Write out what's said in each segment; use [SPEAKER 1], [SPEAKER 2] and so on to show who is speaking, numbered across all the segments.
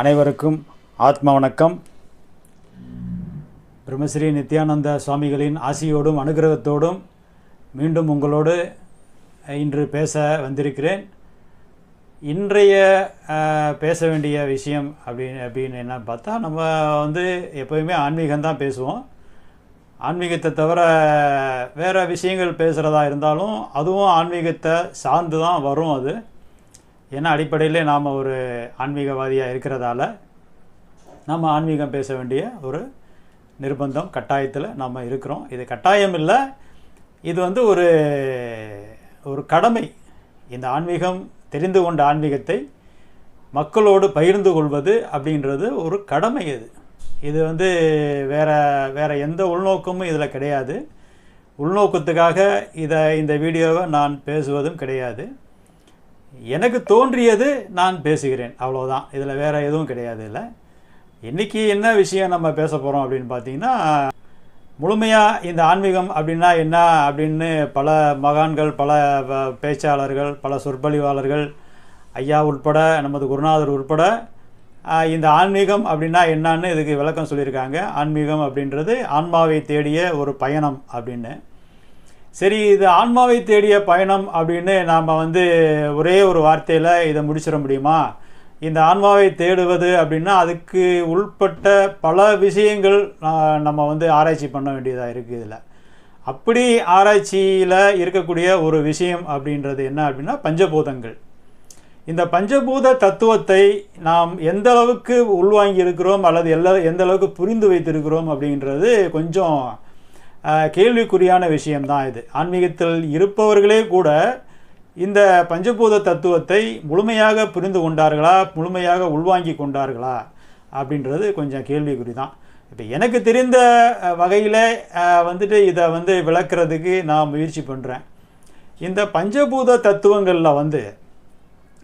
[SPEAKER 1] அனைவருக்கும் ஆத்ம வணக்கம். பிரம்மஸ்ரீ நித்யானந்த சுவாமிகளின் ஆசியோடும் அனுகிரகத்தோடும் மீண்டும் உங்களோடு இன்று பேச வந்திருக்கிறேன். இன்றைய பேச வேண்டிய விஷயம் அப்படின்னு அப்படின்னு என்ன பார்த்தா நம்ம வந்து எப்போயுமே ஆன்மீகம்தான் பேசுவோம். ஆன்மீகத்தை தவிர வேறு விஷயங்கள் பேசுகிறதா இருந்தாலும் அதுவும் ஆன்மீகத்தை சார்ந்து தான் வரும் அது. ஏன்னா அடிப்படையிலே நாம் ஒரு ஆன்மீகவாதியாக இருக்கிறதால நம்ம ஆன்மீகம் பேச வேண்டிய ஒரு நிர்பந்தம் கட்டாயத்தில் நம்ம இருக்கிறோம். இது கட்டாயம் இல்லை. இது வந்து ஒரு ஒரு கடமை. இந்த ஆன்மீகம் தெரிந்து கொண்ட ஆன்மீகத்தை மக்களோடு பகிர்ந்து கொள்வது அப்படின்றது ஒரு கடமை இது. இது வந்து வேறு வேறு எந்த உள்நோக்கமும் இதில் கிடையாது. உள்நோக்கத்துக்காக இதை இந்த வீடியோவை நான் பேசுவதும் கிடையாது. எனக்கு தோன்றியது நான் பேசுகிறேன். அவ்வளோதான் இதில் வேறு எதுவும் கிடையாது இல்லை இன்றைக்கி என்ன விஷயம் நம்ம பேச போகிறோம் அப்படின்னு பார்த்தீங்கன்னா முழுமையாக இந்த ஆன்மீகம் அப்படின்னா என்ன அப்படின்னு பல மகான்கள் பல பேச்சாளர்கள் பல சொற்பொழிவாளர்கள் ஐயா உட்பட நமது குருநாதர் உட்பட இந்த ஆன்மீகம் அப்படின்னா என்னன்னு இதுக்கு விளக்கம் சொல்லியிருக்காங்க. ஆன்மீகம் அப்படின்றது ஆன்மாவை தேடிய ஒரு பயணம் அப்படின்னு. சரி இது ஆன்மாவை தேடிய பயணம் அப்படின்னு நாம் வந்து ஒரே ஒரு வார்த்தையில் இதை முடிச்சிட முடியுமா? இந்த ஆன்மாவை தேடுவது அப்படின்னா அதுக்கு உள்பட்ட பல விஷயங்கள் நம்ம வந்து ஆராய்ச்சி பண்ண வேண்டியதாக இருக்குது இதில். அப்படி ஆராய்ச்சியில் இருக்கக்கூடிய ஒரு விஷயம் அப்படின்றது என்ன அப்படின்னா பஞ்சபூதங்கள். இந்த பஞ்சபூத தத்துவத்தை நாம் எந்த அளவுக்கு உள்வாங்கி இருக்கிறோம் அல்லது எல்லா எந்த அளவுக்கு புரிந்து வைத்திருக்கிறோம் அப்படின்றது கொஞ்சம் கேள்விக்குறியான விஷயம்தான் இது. ஆன்மீகத்தில் இருப்பவர்களே கூட இந்த பஞ்சபூத தத்துவத்தை முழுமையாக புரிந்து கொண்டார்களா முழுமையாக உள்வாங்கி கொண்டார்களா அப்படின்றது கொஞ்சம் கேள்விக்குறி தான் இப்போ எனக்கு தெரிந்த வகையில் வந்துட்டு இதை வந்து விளக்குறதுக்கு நான் முயற்சி பண்ணுறேன் இந்த பஞ்சபூத தத்துவங்களில் வந்து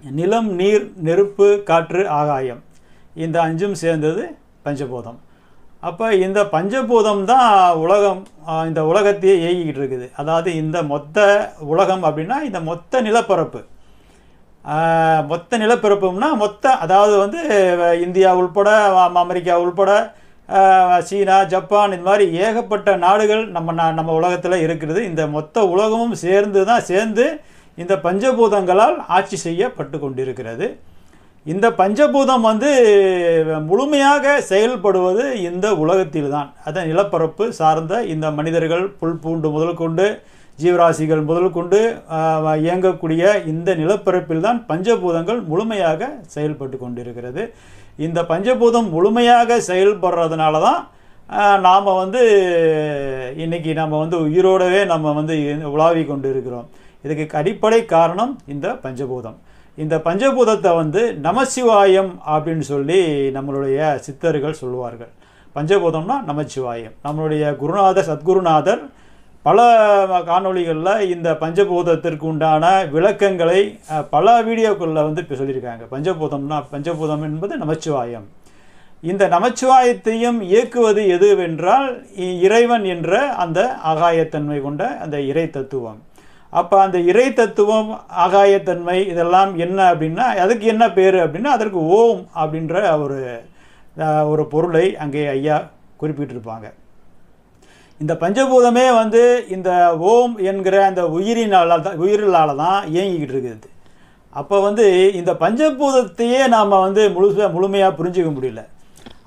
[SPEAKER 1] நிலம் நீர் நெருப்பு காற்று ஆகாயம் இந்த அஞ்சும் சேர்ந்தது பஞ்சபூதம். அப்போ இந்த பஞ்சபூதம் தான் உலகம் இந்த உலகத்தையே இயங்கிக்கிட்டு இருக்குது. அதாவது இந்த மொத்த உலகம் அப்படின்னா இந்த மொத்த நிலப்பரப்பு. மொத்த நிலப்பரப்பும்னா மொத்த அதாவது வந்து இந்தியா உள்பட அமெரிக்கா உள்பட சீனா ஜப்பான் இந்த மாதிரி ஏகப்பட்ட நாடுகள் நம்ம நம்ம உலகத்தில் இருக்கிறது. இந்த மொத்த உலகமும் சேர்ந்து தான் சேர்ந்து இந்த பஞ்சபூதங்களால் ஆட்சி செய்யப்பட்டு கொண்டிருக்கிறது. இந்த பஞ்சபூதம் வந்து முழுமையாக செயல்படுவது இந்த உலகத்தில் தான் அதன் நிலப்பரப்பு சார்ந்த இந்த மனிதர்கள் புல் பூண்டு முதல் கொண்டு ஜீவராசிகள் முதல் கொண்டு இயங்கக்கூடிய இந்த நிலப்பரப்பில் தான் பஞ்சபூதங்கள் முழுமையாக செயல்பட்டு கொண்டிருக்கிறது. இந்த பஞ்சபூதம் முழுமையாக செயல்படுறதுனால தான் நாம் வந்து இன்னைக்கு நம்ம வந்து உயிரோடவே நம்ம வந்து உலாவி கொண்டு இருக்கிறோம் இதுக்கு அடிப்படை காரணம் இந்த பஞ்சபூதம். இந்த பஞ்சபூதத்தை வந்து நமசிவாயம் அப்படின்னு சொல்லி நம்மளுடைய சித்தர்கள் சொல்லுவார்கள். பஞ்சபூதம்னா நமச்சிவாயம். நம்மளுடைய குருநாதர் சத்குருநாதர் பல காணொளிகளில் இந்த பஞ்சபூதத்திற்கு உண்டான விளக்கங்களை பல வீடியோக்களில் வந்து இப்போ சொல்லியிருக்காங்க. பஞ்சபூதம்னா பஞ்சபூதம் என்பது நமச்சிவாயம். இந்த நமச்சிவாயத்தையும் இயக்குவது எதுவென்றால் இ- இறைவன் என்ற அந்த ஆகாயத்தன்மை கொண்ட அந்த இறை தத்துவம். அப்போ அந்த இறை தத்துவம் ஆகாயத்தன்மை இதெல்லாம் என்ன அப்படின்னா அதுக்கு என்ன பேர் அப்படின்னா அதற்கு ஓம் அப்படின்ற ஒரு ஒரு பொருளை அங்கே ஐயா குறிப்பிட்டிருப்பாங்க. இந்த பஞ்சபூதமே வந்து இந்த ஓம் என்கிற அந்த உயிரினால தான் உயிரிலால தான் இயங்கிக்கிட்டு இருக்குது. அப்போ வந்து இந்த பஞ்சபூதத்தையே நாம் வந்து முழுசாக முழுமையாக புரிஞ்சுக்க முடியல.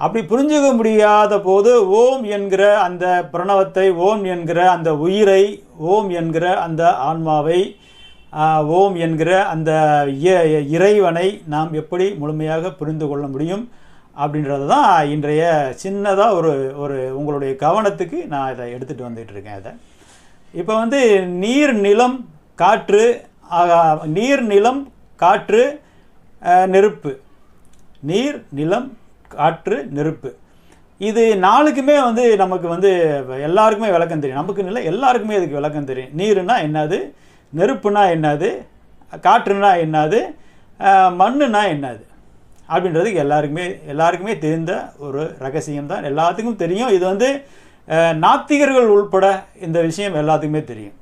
[SPEAKER 1] அப்படி புரிஞ்சுக்க முடியாத போது ஓம் என்கிற அந்த பிரணவத்தை ஓம் என்கிற அந்த உயிரை ஓம் என்கிற அந்த ஆன்மாவை ஓம் என்கிற அந்த இய- இறைவனை நாம் எப்படி முழுமையாக புரிந்து கொள்ள முடியும் அப்படின்றது தான் இன்றைய சின்னதாக ஒரு ஒரு உங்களுடைய கவனத்துக்கு நான் இதை எடுத்துகிட்டு வந்துட்டு இருக்கேன் இதை. இப்போ வந்து நீர் நிலம் காற்று நீர் நிலம் காற்று நெருப்பு. நீர் நிலம் காற்று நெருப்பு. இது நாளுக்குமே வந்து நமக்கு வந்து எல்லாருக்குமே விளக்கம் தெரியும். நமக்குன்னு இல்லை எல்லாருக்குமே இதுக்கு விளக்கம் தெரியும். நீருனா என்னது? நெருப்புனா என்னது? காற்றுனா என்னது? மண்ணுனா என்னது? அப்படின்றதுக்கு எல்லாருக்குமே எல்லாருக்குமே தெரிந்த ஒரு ரகசியம் தான் எல்லாத்துக்கும் தெரியும். இது வந்து நாத்திகர்கள் உள்பட இந்த விஷயம் எல்லாத்துக்குமே தெரியும்.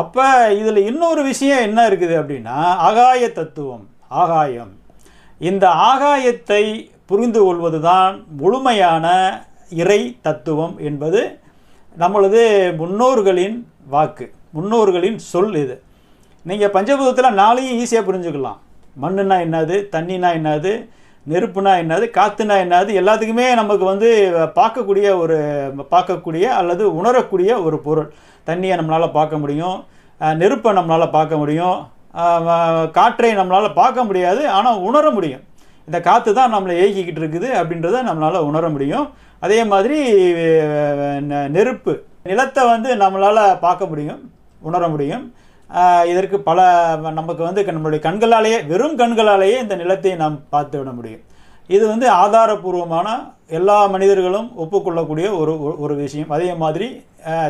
[SPEAKER 1] அப்போ இதில் இன்னொரு விஷயம் என்ன இருக்குது அப்படின்னா ஆகாய தத்துவம் ஆகாயம். இந்த ஆகாயத்தை புரிந்து கொள்வது தான் முழுமையான இறை தத்துவம் என்பது நம்மளது முன்னோர்களின் வாக்கு முன்னோர்களின் சொல் இது. நீங்கள் பஞ்சபூதத்தில் நாளையும் ஈஸியாக புரிஞ்சுக்கலாம். மண்ணுனா என்னது தண்ணினா என்னது நெருப்புனா என்னது காற்றுனா என்னது எல்லாத்துக்குமே நமக்கு வந்து பார்க்கக்கூடிய ஒரு பார்க்கக்கூடிய அல்லது உணரக்கூடிய ஒரு பொருள். தண்ணியை நம்மளால் பார்க்க முடியும் நெருப்பை நம்மளால் பார்க்க முடியும் காற்றை நம்மளால் பார்க்க முடியாது ஆனால் உணர முடியும். இந்த காற்று தான் நம்மளை ஏகிக்கிட்டு இருக்குது அப்படின்றத நம்மளால் உணர முடியும். அதே மாதிரி நெ- நெருப்பு நிலத்தை வந்து நம்மளால் பார்க்க முடியும் உணர முடியும். இதற்கு பல நமக்கு வந்து நம்மளுடைய கண்களாலேயே வெறும் கண்களாலேயே இந்த நிலத்தை நாம் பார்த்து விட முடியும். இது வந்து ஆதாரபூர்வமான எல்லா மனிதர்களும் ஒப்புக்கொள்ளக்கூடிய ஒரு ஒரு- விஷயம். அதே மாதிரி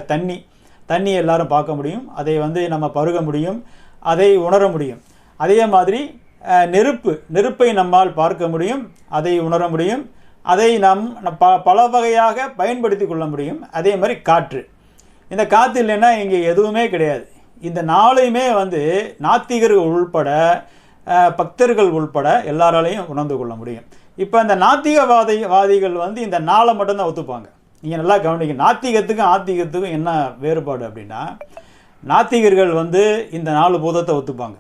[SPEAKER 1] தண்ணி தண்ணி எல்லாரும் பார்க்க முடியும். அதை வந்து நம்ம பருக முடியும். அதை உணர முடியும். அதே மாதிரி நெருப்பு நெருப்பை நம்மால் பார்க்க முடியும் அதை உணர முடியும் அதை நாம் ப பல வகையாக பயன்படுத்தி கொள்ள முடியும் அதே மாதிரி காற்று. இந்த காற்று இல்லைன்னா இங்கே எதுவுமே கிடையாது. இந்த நாளையுமே வந்து நாத்திகர்கள் உள்பட பக்தர்கள் உள்பட எல்லாராலையும் உணர்ந்து கொள்ள முடியும். இப்போ இந்த நாத்திகவாதி வாதிகள் வந்து இந்த நாளை மட்டும்தான் ஒத்துப்பாங்க. நீங்கள் நல்லா கவனிங்க நாத்திகத்துக்கும் ஆத்திகத்துக்கும் என்ன வேறுபாடு அப்படின்னா நாத்திகர்கள் வந்து இந்த நாலு பூதத்தை ஒத்துப்பாங்க.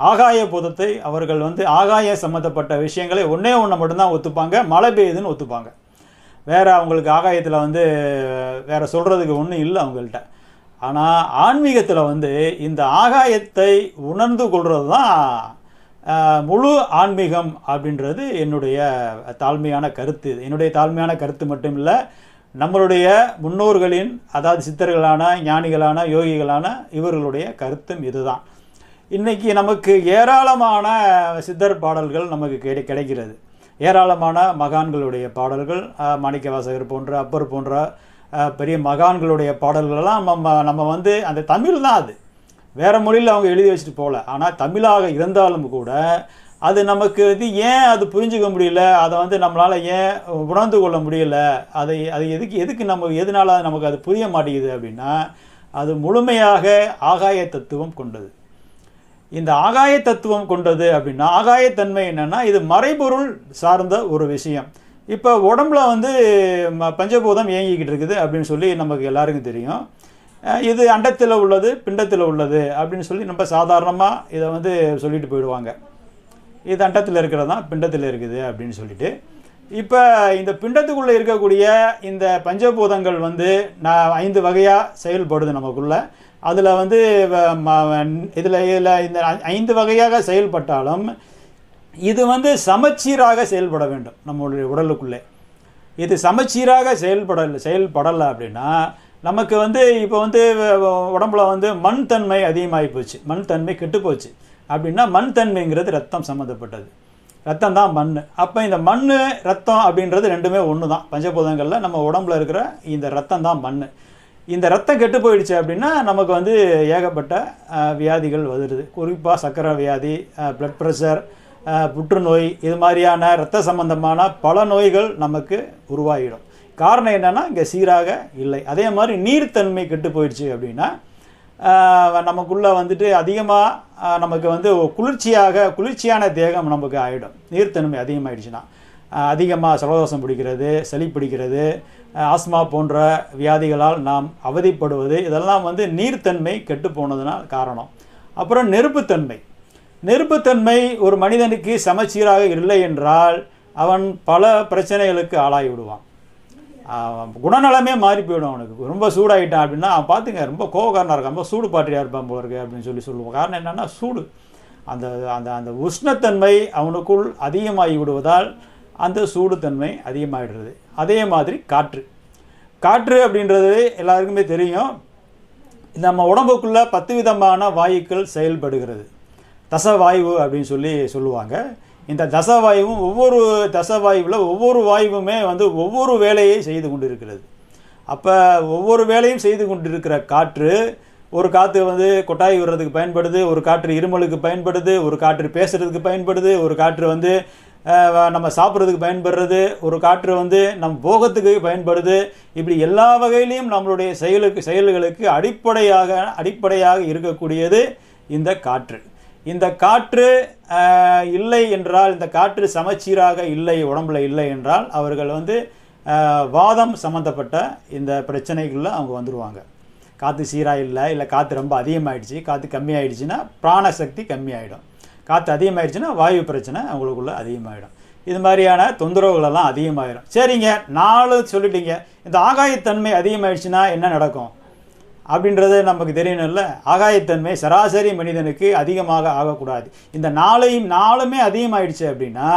[SPEAKER 1] ஆகாய பூதத்தை அவர்கள் வந்து ஆகாய சம்மந்தப்பட்ட விஷயங்களை ஒன்றே ஒன்று மட்டும்தான் ஒத்துப்பாங்க மழை பெய்யுதுன்னு ஒத்துப்பாங்க. வேறு அவங்களுக்கு ஆகாயத்தில் வந்து வேறு சொல்கிறதுக்கு ஒன்றும் இல்லை அவங்கள்ட்ட. ஆனால் ஆன்மீகத்தில் வந்து இந்த ஆகாயத்தை உணர்ந்து கொள்வது தான் முழு ஆன்மீகம் அப்படின்றது என்னுடைய தாழ்மையான கருத்து. இது. என்னுடைய தாழ்மையான கருத்து மட்டும் இல்லை நம்மளுடைய முன்னோர்களின் அதாவது சித்தர்களான ஞானிகளான யோகிகளான இவர்களுடைய கருத்தும் இதுதான். இன்றைக்கி நமக்கு ஏராளமான சித்தர் பாடல்கள் நமக்கு கிடை கிடைக்கிறது. ஏராளமான மகான்களுடைய பாடல்கள் மாணிக்க மாணிக்கவாசகர் போன்ற அப்பர் போன்ற பெரிய மகான்களுடைய பாடல்களெல்லாம் நம்ம நம்ம வந்து அந்த தமிழ் தான் அது. வேறு மொழியில் அவங்க எழுதி வச்சுட்டு போகல ஆனால் தமிழாக இருந்தாலும் கூட அது நமக்கு இது ஏன் அது புரிஞ்சுக்க முடியல? அதை வந்து நம்மளால் ஏன் உணர்ந்து கொள்ள முடியல? அதை அது எதுக்கு எதுக்கு நம்ம எதனால நமக்கு அது புரிய மாட்டேங்குது அப்படின்னா அது முழுமையாக ஆகாய தத்துவம் கொண்டது. இந்த ஆகாய தத்துவம் கொண்டது அப்படின்னா ஆகாயத்தன்மை என்னென்னா இது மறைபொருள் சார்ந்த ஒரு விஷயம். இப்போ உடம்புல வந்து ம- பஞ்சபூதம் இயங்கிக்கிட்டு இருக்குது அப்படின்னு சொல்லி நமக்கு எல்லாருக்கும் தெரியும். இது அண்டத்தில் உள்ளது பிண்டத்தில் உள்ளது அப்படின்னு சொல்லி நம்ம சாதாரணமாக இதை வந்து சொல்லிட்டு போயிடுவாங்க. இது அண்டத்தில் இருக்கிறது தான் பிண்டத்தில் இருக்குது அப்படின்னு சொல்லிட்டு. இப்போ இந்த பிண்டத்துக்குள்ளே இருக்கக்கூடிய இந்த பஞ்சபூதங்கள் வந்து நான் ஐந்து வகையாக செயல்படுது நமக்குள்ளே. அதில் வந்து இதில் இதில் இந்த ஐந்து வகையாக செயல்பட்டாலும் இது வந்து சமச்சீராக செயல்பட வேண்டும் நம்மளுடைய உடலுக்குள்ளே. இது சமச்சீராக செயல்படல செயல்படலை அப்படின்னா நமக்கு வந்து இப்போ வந்து உடம்புல வந்து மண் தன்மை அதிகமாகி போச்சு. மண் தன்மை கெட்டு போச்சு. அப்படின்னா மண் தன்மைங்கிறது ரத்தம் சம்மந்தப்பட்டது ரத்தம் தான் மண். அப்போ இந்த மண் ரத்தம் அப்படின்றது ரெண்டுமே ஒன்று தான் பஞ்சபூதங்களில் நம்ம உடம்புல இருக்கிற இந்த ரத்தம் தான் மண். இந்த ரத்தம் கெட்டு போயிடுச்சு அப்படின்னா நமக்கு வந்து ஏகப்பட்ட வியாதிகள் வருது. குறிப்பாக சர்க்கரை வியாதி பிளட் ப்ரெஷர் புற்றுநோய் இது மாதிரியான இரத்த சம்பந்தமான பல நோய்கள் நமக்கு உருவாகிடும். காரணம் என்னென்னா இங்கே சீராக இல்லை. அதே மாதிரி நீர்த்தன்மை கெட்டு போயிடுச்சு அப்படின்னா நமக்குள்ளே வந்துட்டு அதிகமாக நமக்கு வந்து குளிர்ச்சியாக குளிர்ச்சியான தேகம் நமக்கு ஆகிடும் நீர்த்தன்மை அதிகமாகிடுச்சுன்னா அதிகமாக சலதோஷம் பிடிக்கிறது சளி பிடிக்கிறது ஆஸ்மா போன்ற வியாதிகளால் நாம் அவதிப்படுவது இதெல்லாம் வந்து நீர்த்தன்மை கெட்டு போனதுனால் காரணம். அப்புறம் நெருப்புத்தன்மை. நெருப்புத்தன்மை ஒரு மனிதனுக்கு சமச்சீராக இல்லை என்றால் அவன் பல பிரச்சனைகளுக்கு ஆளாகி விடுவான். குணநலமே மாறி போயிடும் அவனுக்கு. ரொம்ப சூடாயிட்டான் அப்படின்னா அவன் பார்த்துங்க ரொம்ப கோவக்காரனாக இருக்கான் ரொம்ப சூடு பாட்டியாக இருப்பான் போல இருக்கு அப்படின்னு சொல்லி சொல்லுவோம். காரணம் என்னென்னா சூடு. அந்த அந்த அந்த உஷ்ணத்தன்மை அவனுக்குள் அதிகமாகி விடுவதால் அந்த சூடுத்தன்மை அதிகமாகிடுறது அதே மாதிரி காற்று. காற்று அப்படின்றது எல்லாருக்குமே தெரியும். நம்ம உடம்புக்குள்ளே பத்து விதமான வாயுக்கள் செயல்படுகிறது. தசவாயு அப்படின்னு சொல்லி சொல்லுவாங்க. இந்த தசவாயுவும் ஒவ்வொரு தசவாயுவில் ஒவ்வொரு வாயுவுமே வந்து ஒவ்வொரு வேலையை செய்து கொண்டிருக்கிறது. அப்போ ஒவ்வொரு வேலையும் செய்து கொண்டிருக்கிற காற்று ஒரு காற்று வந்து கொட்டாய் விடுறதுக்கு பயன்படுது ஒரு காற்று இருமலுக்கு பயன்படுது ஒரு காற்று பேசுகிறதுக்கு பயன்படுது ஒரு காற்று வந்து நம்ம சாப்பிட்றதுக்கு பயன்படுறது ஒரு காற்று வந்து நம் போகத்துக்கு பயன்படுது. இப்படி எல்லா வகையிலையும் நம்மளுடைய செயலுக்கு செயல்களுக்கு அடிப்படையாக அடிப்படையாக இருக்கக்கூடியது இந்த காற்று. இந்த காற்று இல்லை என்றால் இந்த காற்று சமச்சீராக இல்லை உடம்புல இல்லை என்றால் அவர்கள் வந்து வாதம் சம்மந்தப்பட்ட இந்த பிரச்சனைகளில் அவங்க வந்துடுவாங்க காற்று சீராக இல்லை இல்லை காற்று ரொம்ப அதிகமாகிடுச்சு காற்று கம்மியாயிடுச்சுன்னா பிராணசக்தி கம்மியாயிடும். காற்று அதிகமாகிடுச்சுன்னா வாயு பிரச்சனை அவங்களுக்குள்ளே அதிகமாகிடும் இது மாதிரியான தொந்தரவுகளெல்லாம் அதிகமாகிடும் அதிகமாயிடும் சரிங்க நாலு சொல்லிட்டீங்க. இந்த ஆகாயத்தன்மை அதிகமாயிடுச்சுன்னா என்ன நடக்கும்? அப்படின்றது நமக்கு தெரியணும்ல. ஆகாயத்தன்மை சராசரி மனிதனுக்கு அதிகமாக ஆகக்கூடாது. இந்த நாளையும் நாளுமே அதிகமாயிடுச்சு அப்படின்னா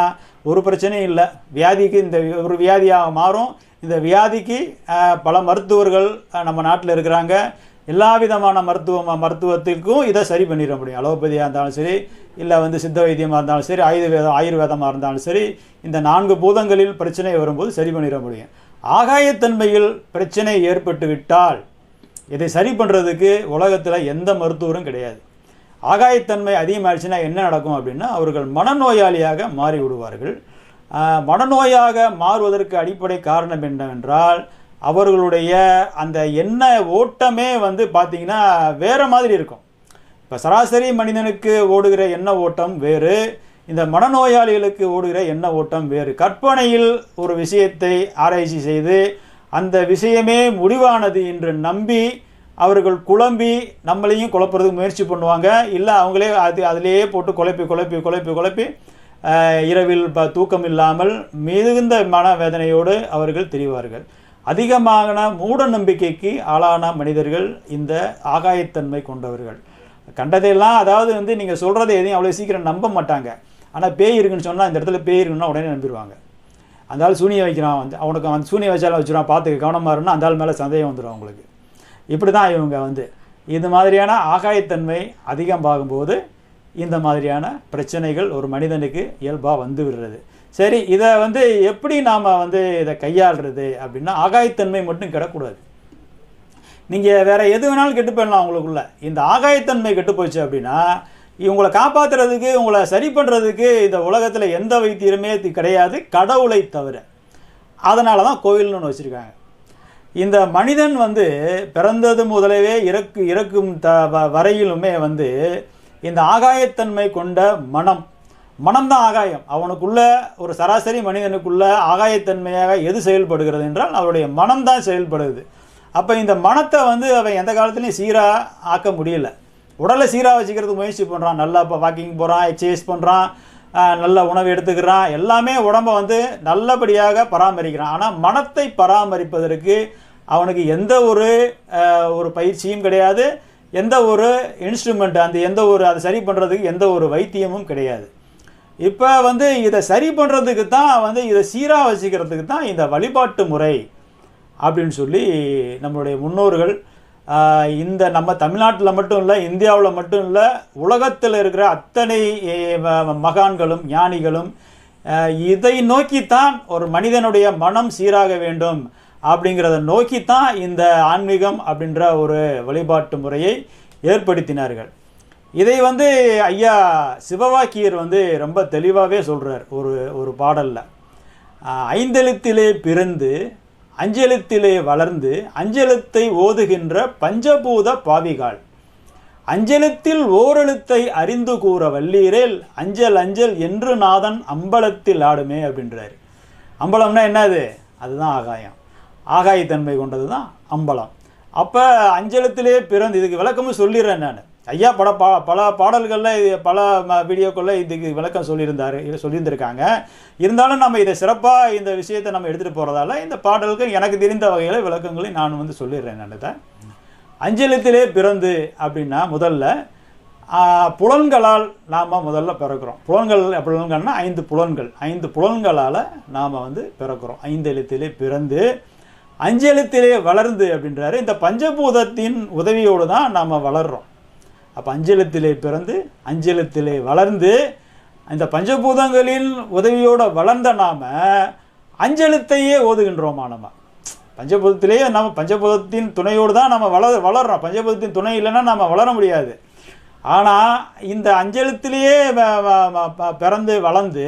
[SPEAKER 1] ஒரு பிரச்சனையும் இல்லை. வியாதிக்கு இந்த ஒரு வியாதியாக மாறும். இந்த வியாதிக்கு பல மருத்துவர்கள் நம்ம நாட்டில் இருக்கிறாங்க. எல்லா விதமான மருத்துவ மருத்துவத்திற்கும் இதை சரி பண்ணிட முடியும். அலோபதியாக இருந்தாலும் சரி இல்லை வந்து சித்த வைத்தியமாக இருந்தாலும் சரி ஆயுர்வேதம் ஆயுர்வேதமாக இருந்தாலும் சரி இந்த நான்கு பூதங்களில் பிரச்சனை வரும்போது சரி பண்ணிட முடியும். ஆகாயத்தன்மையில் பிரச்சனை ஏற்பட்டு விட்டால் இதை சரி பண்ணுறதுக்கு உலகத்தில் எந்த மருத்துவரும் கிடையாது. ஆகாயத்தன்மை அதிகமாகிடுச்சுன்னா என்ன நடக்கும் அப்படின்னா அவர்கள் மனநோயாளியாக மாறி விடுவார்கள் மனநோயாக மாறுவதற்கு அடிப்படை காரணம் என்னவென்றால் அவர்களுடைய அந்த எண்ண ஓட்டமே வந்து பார்த்திங்கன்னா வேறு மாதிரி இருக்கும். இப்போ சராசரி மனிதனுக்கு ஓடுகிற எண்ண ஓட்டம் வேறு இந்த மனநோயாளிகளுக்கு ஓடுகிற எண்ண ஓட்டம் வேறு. கற்பனையில் ஒரு விஷயத்தை ஆராய்ச்சி செய்து அந்த விஷயமே முடிவானது என்று நம்பி அவர்கள் குழம்பி நம்மளையும் குழப்புறதுக்கு முயற்சி பண்ணுவாங்க. இல்லை அவங்களே அது அதிலேயே போட்டு குழப்பி குழப்பி குழப்பி குழப்பி இரவில் ப தூக்கம் இல்லாமல் மிகுந்த மனவேதனையோடு அவர்கள் திரிவார்கள். அதிகமான மூட நம்பிக்கைக்கு ஆளான மனிதர்கள் இந்த ஆகாயத்தன்மை கொண்டவர்கள். கண்டதையெல்லாம் அதாவது வந்து நீங்கள் சொல்கிறத எதையும் அவ்வளோ சீக்கிரம் நம்ப மாட்டாங்க. ஆனால் பேய் இருக்குன்னு சொன்னால் இந்த இடத்துல பேய் இருக்குன்னா உடனே நம்பிடுவாங்க அந்த ஆள் சூனியை வைக்கிறான் வந்து அவனுக்கு அந்த சூனியை வச்சாலும் வச்சுருவான் பார்த்து கவனமாக இருந்தால் அந்த ஆள் மேலே சந்தேகம் வந்துடும் அவங்களுக்கு. இப்படி தான் இவங்க வந்து. இது மாதிரியான ஆகாயத்தன்மை அதிகமாகும்போது இந்த மாதிரியான பிரச்சனைகள் ஒரு மனிதனுக்கு இயல்பாக வந்து விடுறது. சரி இதை வந்து எப்படி நாம் வந்து இதை கையாளுறது அப்படின்னா ஆகாயத்தன்மை மட்டும் கிடக்கூடாது. நீங்கள் வேறு எது வேணாலும் கெட்டு போயிடலாம் உங்களுக்குள்ள. இந்த ஆகாயத்தன்மை கெட்டு போச்சு அப்படின்னா இவங்களை காப்பாற்றுறதுக்கு உங்களை சரி பண்ணுறதுக்கு இந்த உலகத்தில் எந்த வைத்தியருமே கிடையாது. கடவுளை தவிர. அதனால தான் கோவில்னு ஒன்று வச்சுருக்காங்க. இந்த மனிதன் வந்து பிறந்தது முதலவே இறக்கு இறக்கும் த வரையிலுமே வந்து இந்த ஆகாயத்தன்மை கொண்ட மனம் மனம்தான் ஆகாயம். அவனுக்குள்ள ஒரு சராசரி மனிதனுக்குள்ள ஆகாயத்தன்மையாக எது செயல்படுகிறது என்றால் அவருடைய மனம்தான் செயல்படுது. அப்போ இந்த மனத்தை வந்து அவன் எந்த காலத்துலையும் சீராக ஆக்க முடியல. உடலை சீராக வச்சுக்கிறதுக்கு முயற்சி பண்ணுறான் நல்லா இப்போ வாக்கிங் போகிறான் எக்ஸசைஸ் பண்ணுறான் நல்ல உணவு எடுத்துக்கிறான். எல்லாமே உடம்பை வந்து நல்லபடியாக பராமரிக்கிறான். ஆனால் மனத்தை பராமரிப்பதற்கு அவனுக்கு எந்த ஒரு ஒரு பயிற்சியும் கிடையாது. எந்த ஒரு இன்ஸ்ட்ருமெண்ட் அந்த எந்த ஒரு அதை சரி பண்ணுறதுக்கு எந்த ஒரு வைத்தியமும் கிடையாது. இப்போ வந்து இதை சரி பண்ணுறதுக்கு தான் வந்து இதை சீராக வச்சுக்கிறதுக்கு தான் இந்த வழிபாட்டு முறை அப்படின்னு சொல்லி நம்மளுடைய முன்னோர்கள் இந்த நம்ம தமிழ்நாட்டில் மட்டும் இல்லை இந்தியாவில் மட்டும் இல்லை உலகத்தில் இருக்கிற அத்தனை மகான்களும் ஞானிகளும் இதை நோக்கித்தான் ஒரு மனிதனுடைய மனம் சீராக வேண்டும் அப்படிங்கிறத நோக்கித்தான் இந்த ஆன்மீகம் அப்படின்ற ஒரு வழிபாட்டு முறையை ஏற்படுத்தினார்கள். இதை வந்து ஐயா சிவவாக்கியர் வந்து ரொம்ப தெளிவாகவே சொல்கிறார் ஒரு ஒரு பாடலில். ஐந்தெழுத்திலே பிறந்து அஞ்செழுத்திலே வளர்ந்து அஞ்செழுத்தை ஓதுகின்ற பஞ்சபூத பாவிகாள். அஞ்செழுத்தில் ஓரெழுத்தை அறிந்து கூற வல்லீரேல் அஞ்சல் அஞ்சல் என்று நாதன் அம்பலத்தில் ஆடுமே அப்படின்றாரு. அம்பலம்னா என்னது? அதுதான் ஆகாயம். ஆகாயத்தன்மை கொண்டது தான் அம்பலம். அப்போ அஞ்சலத்திலே பிறந்து இதுக்கு விளக்கமும் சொல்லிடுறேன் நான். ஐயா பல பா பல பாடல்களில் இது பல வீடியோக்களில் இதுக்கு விளக்கம் சொல்லியிருந்தாரு சொல்லியிருந்திருக்காங்க. இருந்தாலும் நம்ம இதை சிறப்பாக இந்த விஷயத்தை நம்ம எடுத்துகிட்டு போகிறதால இந்த பாடலுக்கு எனக்கு தெரிந்த வகையில் விளக்கங்களை நான் வந்து சொல்லிடுறேன் நான் அஞ்சலத்திலே பிறந்து அப்படின்னா முதல்ல புலன்களால் நாம் முதல்ல பிறக்கிறோம். புலன்கள் புலன்கள்னா ஐந்து புலன்கள். ஐந்து புலன்களால் நாம் வந்து பிறக்கிறோம். ஐந்து எழுத்திலே பிறந்து அஞ்சு வளர்ந்து அப்படின்றாரு. இந்த பஞ்சபூதத்தின் உதவியோடு தான் நாம் வளர்கிறோம் அப்போ அஞ்சலத்திலே பிறந்து அஞ்சலத்திலே வளர்ந்து இந்த பஞ்சபூதங்களின் உதவியோடு வளர்ந்த நாம் அஞ்செழுத்தையே ஓதுகின்றோமா நம்ம? பஞ்சபூதத்திலேயே நம்ம பஞ்சபூதத்தின் துணையோடு தான் நம்ம வளர் வளர்றோம். பஞ்சபூதத்தின் துணை இல்லைன்னா நம்ம வளர முடியாது. ஆனால் இந்த அஞ்சலத்திலேயே பிறந்து வளர்ந்து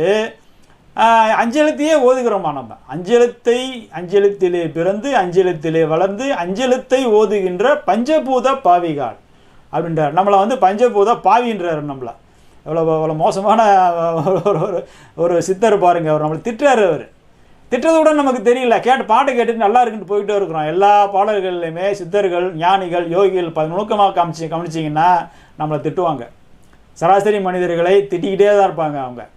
[SPEAKER 1] அஞ்சலத்தையே அஞ்செழுத்தையே ஓதுகிறோமா நம்ம? அஞ்செழுத்தை அஞ்சலத்திலே பிறந்து அஞ்செழுத்திலே வளர்ந்து அஞ்செழுத்தை ஓதுகின்ற பஞ்சபூத பாவிகாள். அப்படின்றார். நம்மளை வந்து பஞ்சபூத பாவின்றார் நம்மளை. எவ்வளோ அவ்வளோ மோசமான ஒரு ஒரு- ஒரு சித்தர் பாருங்க அவர். நம்மளை திட்டுறாரு அவர். திட்டுறது கூட நமக்கு தெரியல. கேட்டு பாட்டு கேட்டுட்டு நல்லா இருக்குன்னு போயிட்டே இருக்கிறோம். எல்லா பாடல்கள்லையுமே சித்தர்கள் ஞானிகள் யோகிகள் ப நுணுக்கமாக காமிச்சு கவனிச்சிங்கன்னா நம்மளை திட்டுவாங்க. சராசரி மனிதர்களை திட்டிக்கிட்டே தான் இருப்பாங்க அவங்க.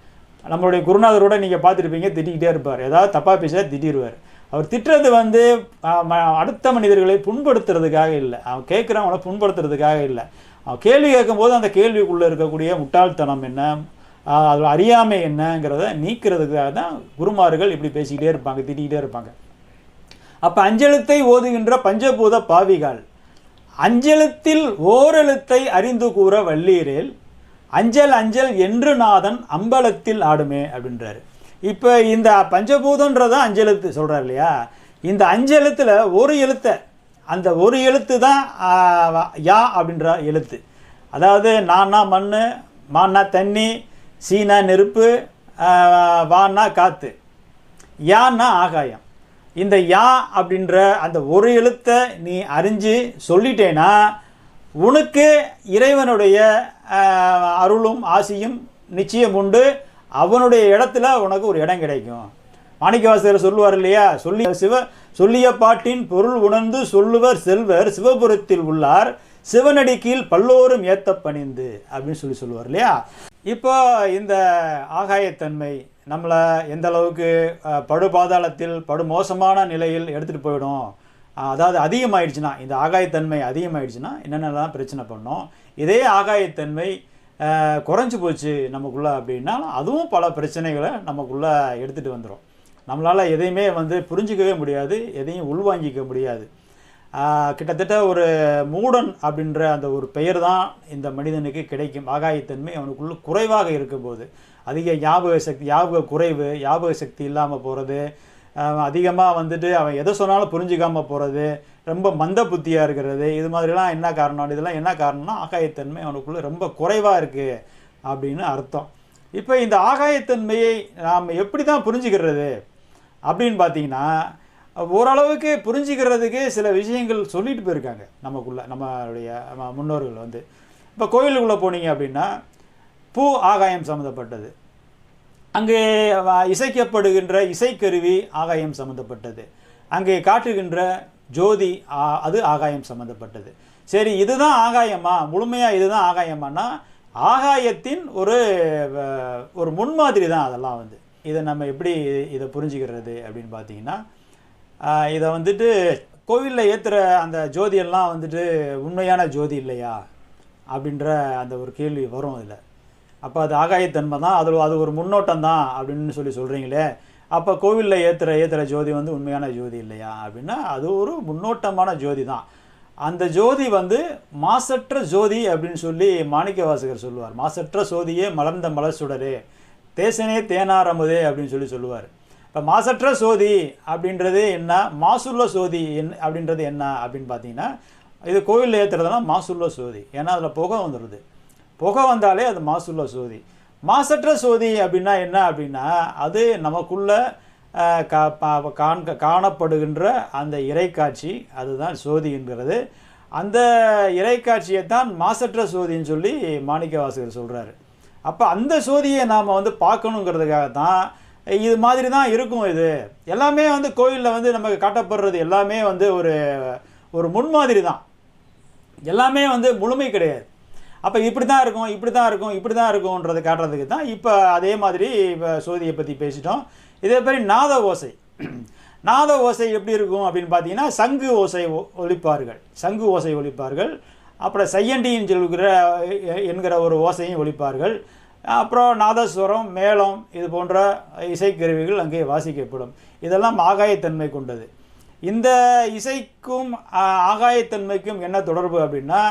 [SPEAKER 1] நம்மளுடைய குருநாதரோட நீங்கள் பார்த்துருப்பீங்க திட்டிக்கிட்டே இருப்பார். ஏதாவது தப்பாக பேச திட்டிடுவார் அவர் திட்டுறது வந்து ம- அடுத்த மனிதர்களை புண்படுத்துறதுக்காக இல்லை. அவன் கேட்குறவங்கள புண்படுத்துறதுக்காக இல்லை. அவன் கேள்வி கேட்கும்போது அந்த கேள்விக்குள்ளே இருக்கக்கூடிய முட்டாள்தனம் என்ன? அதில் அறியாமை என்னங்கிறத நீக்கிறதுக்காக தான் குருமார்கள் இப்படி பேசிக்கிட்டே இருப்பாங்க திட்டிக்கிட்டே இருப்பாங்க. அப்போ அஞ்செழுத்தை ஓதுகின்ற பஞ்சபூத பாவிகள் அஞ்செழுத்தில் ஓரெழுத்தை அறிந்து கூற வள்ளீரில் அஞ்சல் அஞ்சல் என்று நாதன் அம்பலத்தில் ஆடுமே அப்படின்றாரு. இப்போ இந்த பஞ்சபூதன்றத அஞ்செழுத்து சொல்கிறார் இல்லையா? இந்த அஞ்செழுத்துல ஒரு எழுத்தை அந்த ஒரு எழுத்து தான் யா அப்படின்ற எழுத்து. அதாவது நானா மண் மானா தண்ணி சீனா நெருப்பு வானா காற்று யான்னா ஆகாயம். இந்த யா அப்படின்ற அந்த ஒரு எழுத்தை நீ அறிஞ்சு சொல்லிட்டேன்னா உனக்கு இறைவனுடைய அருளும் ஆசியும் நிச்சயம் உண்டு. அவனுடைய இடத்துல உனக்கு ஒரு இடம் கிடைக்கும். மாணிக்கவாசகர் சொல்லுவார் இல்லையா? சொல்லி சிவ சொல்லிய பாட்டின் பொருள் உணர்ந்து சொல்லுவர் செல்வர் சிவபுரத்தில் உள்ளார் சிவனடி கீழ் பல்லோரும் ஏத்த பணிந்து அப்படின்னு சொல்லி சொல்லுவார் இல்லையா? இப்போ இந்த ஆகாயத்தன்மை நம்மளை எந்த அளவுக்கு படு பாதாளத்தில் படு மோசமான நிலையில் எடுத்துகிட்டு போயிடும். அதாவது அதிகமாயிடுச்சுன்னா இந்த ஆகாயத்தன்மை அதிகமாயிடுச்சுன்னா என்னென்னலாம் பிரச்சனை பண்ணோம்? இதே ஆகாயத்தன்மை குறைஞ்சு போச்சு நமக்குள்ளே அப்படின்னா அதுவும் பல பிரச்சனைகளை நமக்குள்ளே எடுத்துகிட்டு வந்துடும் நம்மளால் எதையுமே வந்து புரிஞ்சிக்கவே முடியாது எதையும் உள்வாங்கிக்க முடியாது. கிட்டத்தட்ட ஒரு மூடன் அப்படின்ற அந்த ஒரு பெயர் தான் இந்த மனிதனுக்கு கிடைக்கும். ஆகாயத்தன்மை அவனுக்குள்ள குறைவாக இருக்கும்போது அதிக ஞாபக சக்தி ஞாபக குறைவு ஞாபக சக்தி இல்லாமல் போகிறது அதிகமாக வந்துட்டு அவன் எதை சொன்னாலும் புரிஞ்சிக்காமல் போகிறது ரொம்ப மந்த புத்தியாக இருக்கிறது இது மாதிரிலாம் என்ன காரணம் இதெல்லாம் என்ன காரணம்னா ஆகாயத்தன்மை அவனுக்குள்ளே ரொம்ப குறைவாக இருக்குது அப்படின்னு அர்த்தம். இப்போ இந்த ஆகாயத்தன்மையை நாம் எப்படி தான் புரிஞ்சுக்கிறது அப்படின்னு பார்த்தீங்கன்னா ஓரளவுக்கு புரிஞ்சுக்கிறதுக்கு சில விஷயங்கள் சொல்லிட்டு போயிருக்காங்க நமக்குள்ளே நம்மளுடைய நம்ம முன்னோர்கள் வந்து. இப்போ கோயிலுக்குள்ளே போனீங்க அப்படின்னா பூ ஆகாயம் சம்மந்தப்பட்டது. அங்கே இசைக்கப்படுகின்ற இசைக்கருவி ஆகாயம் சம்மந்தப்பட்டது. அங்கே காட்டுகின்ற ஜோதி அது ஆகாயம் சம்மந்தப்பட்டது சரி இதுதான் ஆகாயமா? முழுமையாக இதுதான் ஆகாயமானா ஆகாயத்தின் ஒரு வ- ஒரு முன்மாதிரி தான் அதெல்லாம் வந்து. இதை நம்ம எப்படி இதை புரிஞ்சுக்கிறது அப்படின்னு பார்த்தீங்கன்னா இதை வந்துட்டு கோவிலில் ஏற்றுற அந்த ஜோதியெல்லாம் வந்துட்டு உண்மையான ஜோதி இல்லையா? அப்படின்ற அந்த ஒரு கேள்வி வரும் அதில் அப்போ அது ஆகாயத்தன்மை தான் அதில் அது ஒரு முன்னோட்டம் தான் அப்படின்னு சொல்லி சொல்கிறீங்களே அப்போ கோவிலில் ஏற்றுற ஏற்றுற ஜோதி வந்து உண்மையான ஜோதி இல்லையா அப்படின்னா அது ஒரு முன்னோட்டமான ஜோதி தான் அந்த ஜோதி வந்து மாசற்ற ஜோதி அப்படின்னு சொல்லி மாணிக்க வாசகர் சொல்லுவார். மாசற்ற சோதியே மலர்ந்த மலர் சுடரே தேசனே தேனாரமுதே அப்படின்னு சொல்லி சொல்லுவார். இப்போ மாசற்ற சோதி அப்படின்றது என்ன? மாசுள்ள சோதி என் அப்படின்றது என்ன அப்படின்னு பார்த்தீங்கன்னா இது கோவிலில் ஏற்றுறதுனா மாசுள்ள சோதி. ஏன்னா அதில் புகை வந்துடுது புகை வந்தாலே அது மாசுள்ள சோதி. மாசற்ற சோதி அப்படின்னா என்ன அப்படின்னா அது நமக்குள்ள கா- பா- காண்க காணப்படுகின்ற அந்த இறைக்காட்சி அதுதான் சோதி என்கிறது. அந்த இறைக்காட்சியை தான் மாசற்ற சோதின்னு சொல்லி மாணிக்க வாசகர் சொல்கிறாரு அப்போ அந்த சோதியை நாம் வந்து பார்க்கணுங்கிறதுக்காக தான் இது மாதிரி தான் இருக்கும் இது. எல்லாமே வந்து கோயிலில் வந்து நமக்கு காட்டப்படுறது எல்லாமே வந்து ஒரு ஒரு முன்மாதிரி தான். எல்லாமே வந்து முழுமை கிடையாது. அப்போ இப்படி தான் இருக்கும் இப்படி தான் இருக்கும் இப்படி தான் இருக்கும்ன்றதை காட்டுறதுக்கு தான் இப்போ அதே மாதிரி இப்போ சோதியை பற்றி பேசிட்டோம். இதே மாதிரி நாத ஓசை. நாத ஓசை எப்படி இருக்கும் அப்படின்னு பார்த்தீங்கன்னா சங்கு ஓசை ஒ- சங்கு ஓசை ஒழிப்பார்கள். அப்புறம் சையண்டின்னு சொல்கிற என்கிற ஒரு ஓசையும் ஒழிப்பார்கள். அப்புறம் நாதஸ்வரம் மேளம் இது போன்ற இசைக்கருவிகள் அங்கே வாசிக்கப்படும். இதெல்லாம் ஆகாயத்தன்மை கொண்டது. இந்த இசைக்கும் ஆகாயத்தன்மைக்கும் என்ன தொடர்பு அப்படின்னா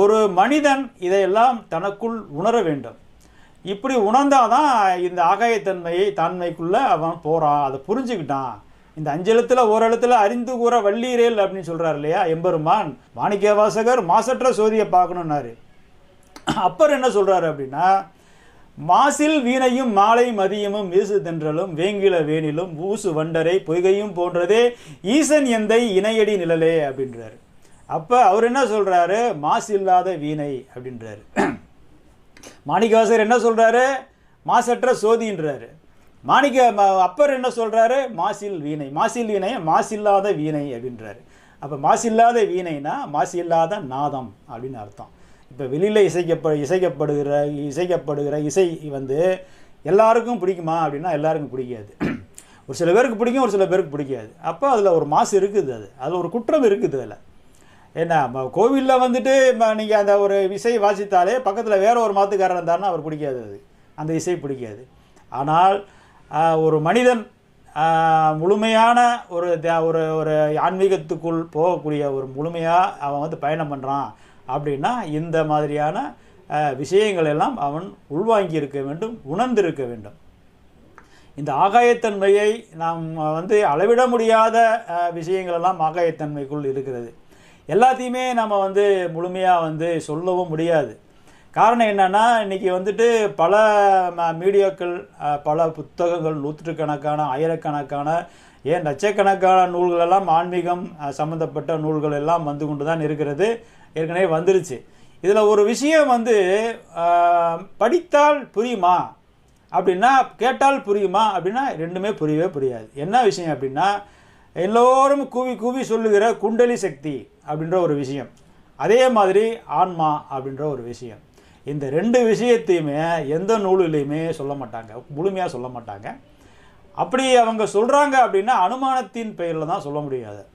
[SPEAKER 1] ஒரு மனிதன் இதையெல்லாம் தனக்குள் உணர வேண்டும். இப்படி உணர்ந்தாதான் இந்த ஆகாயத்தன்மையை தன்மைக்குள்ளே அவன் போகிறான் அதை புரிஞ்சுக்கிட்டான். இந்த அஞ்செழுத்துல ஓரளத்தில் அறிந்து கூற வள்ளீரேல் அப்படின்னு சொல்கிறார் இல்லையா? எம்பெருமான் மாணிக்க வாசகர் மாசற்ற சோதியை பார்க்கணுன்னாரு அப்பர் என்ன சொல்கிறாரு அப்படின்னா மாசில் வீணையும் மாலை மதியமும் வீசு தென்றலும் வேங்கில வேணிலும் ஊசு வண்டரை பொய்கையும் போன்றதே ஈசன் எந்தை இணையடி நிழலே அப்படின்றாரு. அப்போ அவர் என்ன சொல்கிறாரு மாசு இல்லாத வீணை அப்படின்றாரு. மாணிக்கவாசர் என்ன சொல்கிறாரு மாசற்ற சோதின்றாரு. மாணிக்க அப்பர் என்ன சொல்கிறாரு மாசில் வீணை. மாசில் வீணை மாசில்லாத வீணை அப்படின்றாரு. அப்போ மாசில்லாத வீணைனா மாசில்லாத நாதம் அப்படின்னு அர்த்தம். இப்போ வெளியில் இசைக்கப்ப இசைக்கப்படுகிற இசைக்கப்படுகிற இசை வந்து எல்லாருக்கும் பிடிக்குமா அப்படின்னா எல்லாருக்கும் பிடிக்காது. ஒரு சில பேருக்கு பிடிக்கும் ஒரு சில பேருக்கு பிடிக்காது. அப்போ அதில் ஒரு மாசு இருக்குது அது. அதில் ஒரு குற்றம் இருக்குது அதில். என்ன கோவிலில் வந்துட்டு நீங்கள் அந்த ஒரு இசை வாசித்தாலே பக்கத்தில் வேற ஒரு மாத்துக்காரர் இருந்தாருன்னா அவர் பிடிக்காது அது. அந்த இசை பிடிக்காது. ஆனால் ஒரு மனிதன் முழுமையான ஒரு த- ஒரு ஒரு ஆன்மீகத்துக்குள் போகக்கூடிய ஒரு முழுமையாக அவன் வந்து பயணம் பண்ணுறான் அப்படின்னா இந்த மாதிரியான விஷயங்கள் எல்லாம் அவன் உள்வாங்கி இருக்க வேண்டும் உணர்ந்திருக்க வேண்டும். இந்த ஆகாயத்தன்மையை நாம் வந்து அளவிட முடியாத விஷயங்களெல்லாம் விஷயங்கள் எல்லாம் ஆகாயத்தன்மைக்குள் இருக்கிறது. எல்லாத்தையுமே நம்ம வந்து முழுமையாக வந்து சொல்லவும் முடியாது. காரணம் என்னென்னா இன்றைக்கி வந்துட்டு பல ம- மீடியாக்கள் பல புத்தகங்கள் நூற்றுக்கணக்கான ஆயிரக்கணக்கான ஏன் லட்சக்கணக்கான நூல்களெல்லாம் ஆன்மீகம் சம்மந்தப்பட்ட நூல்கள் எல்லாம் வந்து கொண்டு தான் இருக்கிறது. ஏற்கனவே வந்துருச்சு. இதில் ஒரு விஷயம் வந்து படித்தால் புரியுமா? அப்படின்னா கேட்டால் புரியுமா? அப்படின்னா ரெண்டுமே புரியவே புரியாது. என்ன விஷயம் அப்படின்னா எல்லோரும் கூவி கூவி சொல்லுகிற குண்டலி சக்தி அப்படின்ற ஒரு விஷயம். அதே மாதிரி ஆன்மா அப்படின்ற ஒரு விஷயம். இந்த ரெண்டு விஷயத்தையுமே எந்த நூலிலையுமே சொல்ல மாட்டாங்க. முழுமையாக சொல்ல மாட்டாங்க. அப்படி அவங்க சொல்கிறாங்க அப்படின்னா அனுமானத்தின் பெயரில் தான் சொல்ல முடியாது.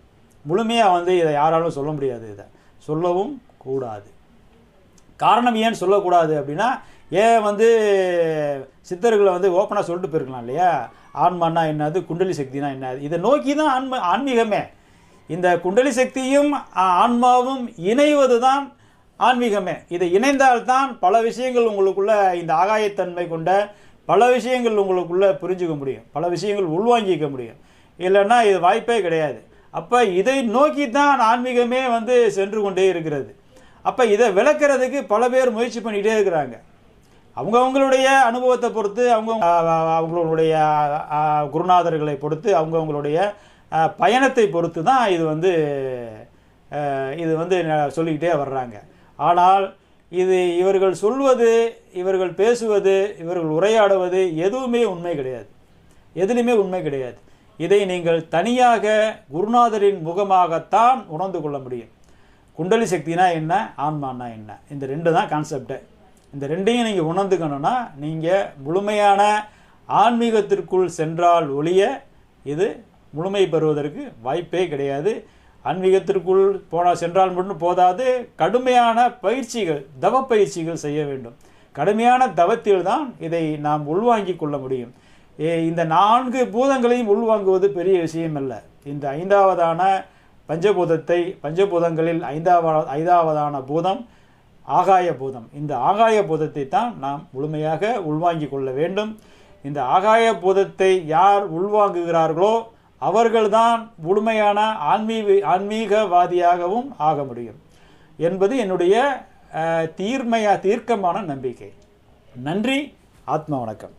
[SPEAKER 1] முழுமையாக வந்து இதை யாராலும் சொல்ல முடியாது இதை. சொல்லவும் கூடாது. காரணம் ஏன் சொல்லக்கூடாது அப்படின்னா ஏன் வந்து சித்தர்களை வந்து ஓப்பனாக சொல்லிட்டு போயிருக்கலாம் இல்லையா? ஆன்மானா என்னது? குண்டலி சக்தினா என்னது? இதை நோக்கி தான் ஆன்ம ஆன்மீகமே. இந்த குண்டலி சக்தியும் ஆன்மாவும் இணைவது தான் ஆன்மீகமே. இதை இணைந்தால்தான் பல விஷயங்கள் உங்களுக்குள்ள இந்த ஆகாயத்தன்மை கொண்ட பல விஷயங்கள் உங்களுக்குள்ள புரிஞ்சுக்க முடியும். பல விஷயங்கள் உள்வாங்கிக்க முடியும். இல்லைன்னா இது வாய்ப்பே கிடையாது. அப்போ இதை நோக்கி தான் ஆன்மீகமே வந்து சென்று கொண்டே இருக்கிறது. அப்போ இதை விளக்கிறதுக்கு பல பேர் முயற்சி பண்ணிகிட்டே இருக்கிறாங்க. அவங்க அவங்களுடைய அனுபவத்தை பொறுத்து அவங்க அவங்களுடைய குருநாதர்களை பொறுத்து அவங்க அவங்களுடைய பயணத்தை பொறுத்து தான் இது வந்து இது வந்து சொல்லிக்கிட்டே வர்றாங்க. ஆனால் இது இவர்கள் சொல்வது இவர்கள் பேசுவது இவர்கள் உரையாடுவது எதுவுமே உண்மை கிடையாது. எதுலையுமே உண்மை கிடையாது. இதை நீங்கள் தனியாக குருநாதரின் முகமாகத்தான் உணர்ந்து கொள்ள முடியும். குண்டலி சக்தினா என்ன ஆன்மானா என்ன? இந்த ரெண்டு தான் கான்செப்டு இந்த ரெண்டையும் நீங்கள் உணர்ந்துக்கணும்னா நீங்கள் முழுமையான ஆன்மீகத்திற்குள் சென்றால் ஒழிய இது முழுமை பெறுவதற்கு வாய்ப்பே கிடையாது. ஆன்மீகத்திற்குள் போனால் சென்றால் மட்டும் போதாது கடுமையான பயிற்சிகள் தவ பயிற்சிகள் செய்ய வேண்டும். கடுமையான தவத்தில் தான் இதை நாம் உள்வாங்கிக் கொள்ள முடியும். ஏ, இந்த நான்கு பூதங்களையும் உள்வாங்குவது பெரிய விஷயம் அல்ல. இந்த ஐந்தாவதான பஞ்சபூதத்தை பஞ்சபூதங்களில் ஐந்தாவது ஐந்தாவதான பூதம் ஆகாய பூதம் இந்த ஆகாய பூதத்தை தான் நாம் முழுமையாக உள்வாங்கிக் கொள்ள வேண்டும். இந்த ஆகாய பூதத்தை யார் உள்வாங்குகிறார்களோ அவர்கள்தான் முழுமையான ஆன்மீக ஆன்மீகவாதியாகவும் ஆக முடியும். என்பது என்னுடைய தீர்மையா தீர்க்கமான நம்பிக்கை. நன்றி ஆத்ம வணக்கம்.